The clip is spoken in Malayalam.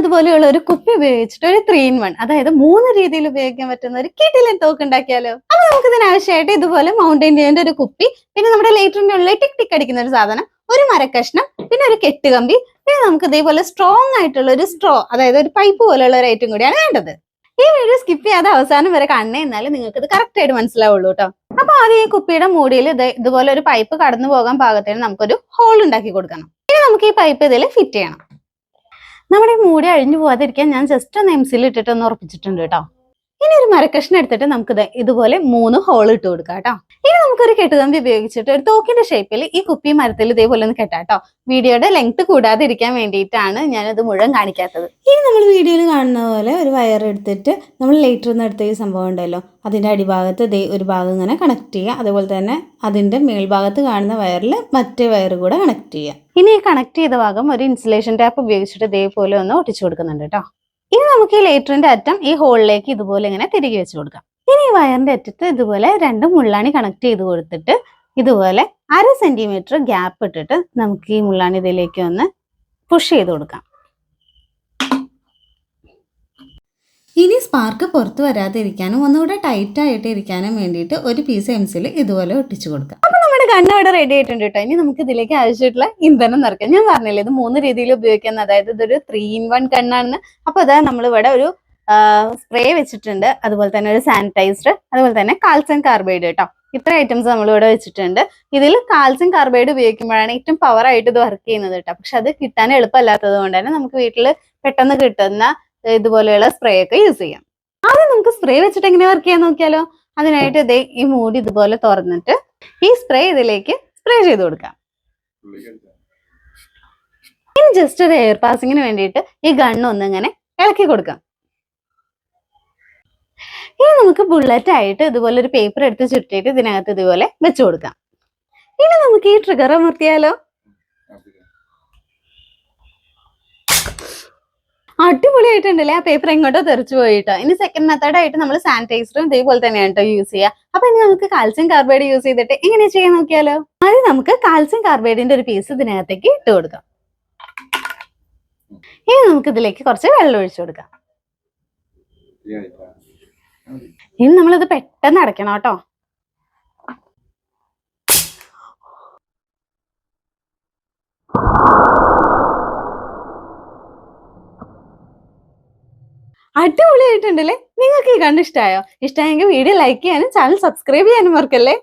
ഇതുപോലെയുള്ള ഒരു കുപ്പി ഉപയോഗിച്ചിട്ട് ഒരു ത്രീ ഇൻ വൺ അതായത് മൂന്ന് രീതിയിൽ ഉപയോഗിക്കാൻ പറ്റുന്ന ഒരു കിട്ടിലൻ തോക്ക് ഉണ്ടാക്കിയാലോ? അപ്പൊ നമുക്ക് ഇതിനാവശ്യമായിട്ട് ഇതുപോലെ മൗണ്ടൻ ഡ്യൂവിന്റെ ഒരു കുപ്പി പിന്നെ നമ്മുടെ ലൈറ്ററിന്റെ ഉള്ളിൽ ടിക് ടിക് അടിക്കുന്ന ഒരു സാധനം ഒരു മരക്കഷ്ണം പിന്നെ ഒരു കെട്ടുകമ്പി പിന്നെ നമുക്ക് ഇതേപോലെ സ്ട്രോങ് ആയിട്ടുള്ള ഒരു സ്ട്രോ അതായത് ഒരു പൈപ്പ് പോലെയുള്ള ഒരു ഐറ്റം കൂടിയാണ് വേണ്ടത്. ഈ വീഡിയോ സ്കിപ്പ് ചെയ്യാതെ അവസാനം വരെ കണ്ണേ എന്നാലും നിങ്ങൾക്ക് ഇത് കറക്റ്റ് ആയിട്ട് മനസ്സിലാവുള്ളൂ കേട്ടോ അപ്പൊ ആദ്യം ഈ കുപ്പിയുടെ മൂടിയിൽ ഇത് ഇതുപോലെ ഒരു പൈപ്പ് കടന്നു പോകാൻ പാകത്തിന് നമുക്കൊരു ഹോൾ ഉണ്ടാക്കി കൊടുക്കണം. ഇനി നമുക്ക് ഈ പൈപ്പ് ഇതിൽ ഫിറ്റ് ചെയ്യണം. നമ്മുടെ മൂടി അഴിഞ്ഞു പോവാതിരിക്കാൻ ഞാൻ ജസ്റ്റ് ഒന്ന് എംസിൽ ഇട്ടിട്ട് ഒന്ന് ഉറപ്പിച്ചിട്ടുണ്ട് കേട്ടോ. ഇനി ഒരു മരക്കഷ്ണം എടുത്തിട്ട് നമുക്ക് ഇതുപോലെ മൂന്ന് ഹോൾ ഇട്ട് കൊടുക്കാം കേട്ടോ. ഇനി നമുക്കൊരു കെട്ടുകമ്പി ഉപയോഗിച്ചിട്ട് ഒരു തോക്കിന്റെ ഷേപ്പിൽ ഈ കുപ്പി മരത്തിൽ ഇതേപോലെ ഒന്ന് കെട്ടാട്ടോ കേട്ടോ വീഡിയോയുടെ ലെങ്ത് കൂടാതെ കൂടാതിരിക്കാൻ വേണ്ടിയിട്ടാണ് ഞാനത് മുഴുവൻ കാണിക്കാത്തത്. ഇനി നമ്മൾ വീഡിയോയിൽ കാണുന്ന പോലെ ഒരു വയർ എടുത്തിട്ട് നമ്മൾ ലേറ്റർ നിന്ന് എടുത്ത ഈ സംഭവം ഉണ്ടല്ലോ. അതിന്റെ അടിഭാഗത്ത് ഇതേ ഒരു ഭാഗം ഇങ്ങനെ കണക്ട് ചെയ്യുക അതുപോലെ തന്നെ അതിന്റെ മേൽഭാഗത്ത് കാണുന്ന വയറിൽ മറ്റേ വയർ കൂടെ കണക്ട് ചെയ്യുക ഇനി ഈ കണക്ട് ചെയ്ത ഭാഗം ഒരു ഇൻസുലേഷൻ ടാപ്പ് ഉപയോഗിച്ചിട്ട് ഇതേപോലെ ഒന്ന് ഒട്ടിച്ചു കൊടുക്കുന്നുണ്ട് കേട്ടോ ഇനി നമുക്ക് ഈ ലേറ്ററിന്റെ അറ്റം ഈ ഹോളിലേക്ക് ഇതുപോലെ ഇങ്ങനെ തിരികെ വെച്ച് കൊടുക്കാം. ഇനി ഈ വയറിന്റെ അറ്റത്ത് ഇതുപോലെ രണ്ട് മുള്ളാണി കണക്ട് ചെയ്ത് കൊടുത്തിട്ട് ഇതുപോലെ അര സെന്റിമീറ്റർ ഗ്യാപ്പ് ഇട്ടിട്ട് നമുക്ക് ഈ മുള്ളാണി ഇതിലേക്ക് ഒന്ന് പുഷ് ചെയ്ത് കൊടുക്കാം. ഇനി സ്പാർക്ക് പുറത്ത് വരാതെ ഇരിക്കാനും ഒന്നുകൂടെ ടൈറ്റ് ആയിട്ട് ഇരിക്കാനും വേണ്ടിയിട്ട് ഒരു പീസ് എംസിൽ ഇതുപോലെ ഒട്ടിച്ചു കൊടുക്കാം. അപ്പൊ നമ്മുടെ കണ്ണ് ഇവിടെ റെഡി ആയിട്ടുണ്ട് കേട്ടോ. ഇനി നമുക്ക് ഇതിലേക്ക് ആവശ്യമായിട്ടുള്ള ഇന്ധനം നിറക്കാം ഞാൻ പറഞ്ഞില്ലേ ഇത് മൂന്ന് രീതിയിൽ ഉപയോഗിക്കുന്ന അതായത് ഇതൊരു ത്രീ ഇൻ വൺ കണ്ണാണെന്ന് അപ്പൊ അതായത് നമ്മൾ ഇവിടെ ഒരു സ്പ്രേ വെച്ചിട്ടുണ്ട്. അതുപോലെ തന്നെ ഒരു സാനിറ്റൈസർ അതുപോലെ തന്നെ കാൽസ്യം കാർബൈഡ് കേട്ടോ ഇത്ര ഐറ്റംസ് നമ്മൾ ഇവിടെ വെച്ചിട്ടുണ്ട്. ഇതിൽ കാൽസ്യം കാർബൈഡ് ഉപയോഗിക്കുമ്പോഴാണ് ഏറ്റവും പവർ ആയിട്ട് ഇത് വർക്ക് ചെയ്യുന്നത് കേട്ടോ. പക്ഷെ അത് കിട്ടാൻ എളുപ്പമല്ലാത്തത് കൊണ്ട് തന്നെ നമുക്ക് വീട്ടിൽ പെട്ടെന്ന് കിട്ടുന്ന ഇതുപോലെയുള്ള സ്പ്രേ ഒക്കെ യൂസ് ചെയ്യാം. ആദ്യം നമുക്ക് സ്പ്രേ വെച്ചിട്ട് എങ്ങനെ വർക്ക് ചെയ്യാൻ നോക്കിയാലോ? അതിനായിട്ട് ഇതേ ഈ മൂടി ഇതുപോലെ തുറന്നിട്ട് ഈ സ്പ്രേ ഇതിലേക്ക് സ്പ്രേ ചെയ്ത് കൊടുക്കാം. ഇനി ജസ്റ്റ് ഒരു എയർ പാസിങ്ങിന് വേണ്ടിയിട്ട് ഈ ഗണ്ണ് ഒന്ന് ഇങ്ങനെ ഇളക്കി കൊടുക്കാം. നമുക്ക് ബുള്ളറ്റ് ആയിട്ട് ഇതുപോലെ ഒരു പേപ്പർ എടുത്ത് ചുറ്റിയിട്ട് ഇതിനകത്ത് ഇതുപോലെ വെച്ചു കൊടുക്കാം. ഇനി നമുക്ക് ഈ ട്രിഗർ അമർത്തിയാലോ? അടിപൊളിയായിട്ടുണ്ടല്ലേ ആ പേപ്പർ എങ്ങോട്ടോ തെറിച്ചു പോയിട്ടോ. ഇനി സെക്കൻഡ് മെത്തേഡ് ആയിട്ട് നമ്മൾ സാനിറ്റൈസറും ഇതേപോലെ തന്നെയാണ് കേട്ടോ യൂസ് ചെയ്യുക അപ്പൊ ഇനി നമുക്ക് കാൽസ്യം കാർബൈഡ് യൂസ് ചെയ്തിട്ട് എങ്ങനെ ചെയ്യാൻ നോക്കിയാലോ? ആദ്യം നമുക്ക് കാൽസ്യം കാർബൈഡിന്റെ ഒരു പീസ് ഇതിനകത്തേക്ക് ഇട്ട് കൊടുക്കാം. ഇനി നമുക്ക് ഇതിലേക്ക് കുറച്ച് വെള്ളം ഒഴിച്ചു കൊടുക്കാം. ഇനി നമ്മളിത് പെട്ടെന്ന് അടയ്ക്കണം കേട്ടോ. അടിപൊളിയായിട്ടുണ്ടല്ലേ? നിങ്ങൾക്ക് ഈ കണ്ട് ഇഷ്ടമായോ ഇഷ്ടമായെങ്കിൽ വീഡിയോ ലൈക്ക് ചെയ്യാനും ചാനൽ സബ്സ്ക്രൈബ് ചെയ്യാനും മറക്കല്ലേ?